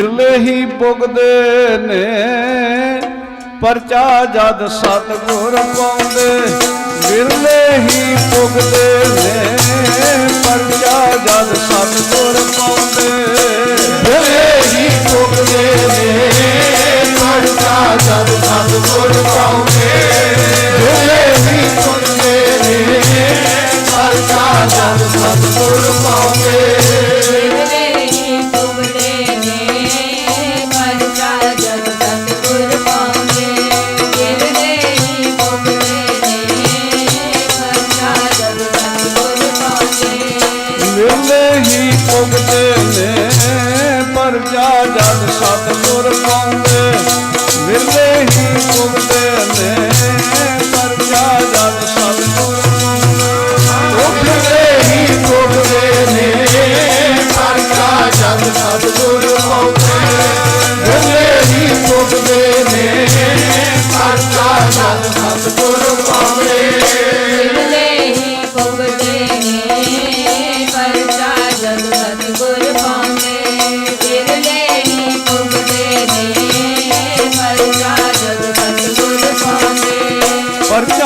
ਬਿਰਲੇ ਹੀ ਪੁਗਦੇ ਨੇ, ਪਰਚਾ ਜਦ ਸਤਗੁਰ ਪਾਉਂਦੇ ਬਿਰਲੇ ਹੀ ਪੁਗਦੇ ਨੇ, ਪਰਚਾ ਜਦ ਸਤਗੁਰ ਪਾਉਂਦੇ ਬਿਰਲੇ ਹੀ ਪੁੱਗਦੇ ਨੇ, ਪਰਚਾ ਜਦ ਸਤਿਗੁਰ ਪਰਚਾ ਜਦ ਸਤਗੁਰ ਪਾਉਂਦੇ ਬਿਰਲੇ ਹੀ ਪੁਗਦੇ ਨੇ। ਪਰਚਾ ਜਦ ਸਤਗੁਰ ਬਿਰਲੇ ਹੀ ਪੁੱਗਦੇ ਨੇ। ਪਰਚਾ ਜਦ ਸਤਿਗੁਰ ਪਾਉਂਦੇ ਬਿਰਲੇ ਹੀ ਪੁੱਗਦੇ ਨੇ।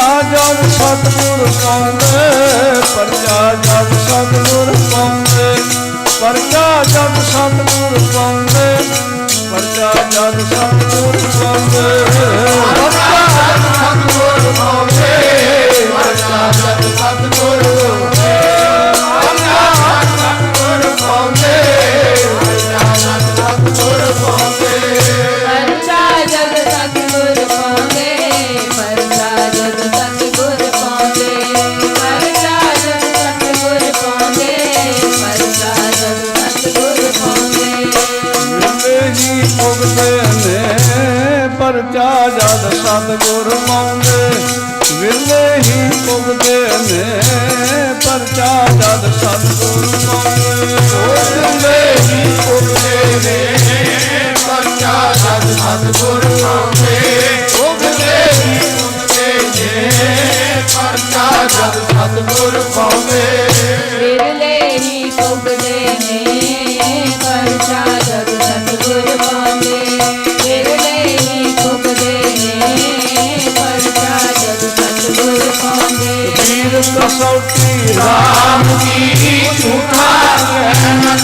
ਜਦ ਸਤਗੁਰ ਪਾਉਂਦੇ ਪਰਚਾ ਜਦ ਸਤਗੁਰ ਪਾਉਂਦੇ ਪਰਚਾ ਜਦ ਸਤਗੁਰ ਪਾਉਂਦੇ ਪਰਚਾ ਜਦ ਸਤਗੁਰ ਪਾਉਂਦੇ ਜਦ ਸਤਗੁਰ ਪਾਉਂਦੇ ਵਿਰਲੇ ਹੀ ਪੁਗਦੇ ਨੇ ਪਰਚਾ ਜਦ ਸਤਗੁਰ ਪਾਉਂਦੇ ਬਿਰਲੇ ਹੀ ਪੁੱਗਦੇ ਨੇ ਪਰਚਾ ਜਦ ਸਤਿਗੁਰ ਪਾਉਂਦੇ ਬਿਰਲੇ ਹੀ ਪੁੱਗਦੇ ਨੇ ਪਰਚਾ ਜਦ ਸਤਿਗੁਰ ਪਾਉਂਦੇ ਬਿਰਲੇ ਹੀ ਪੁੱਗਦੇ Τι είναι τα σαλτήρα μου, τι είναι τα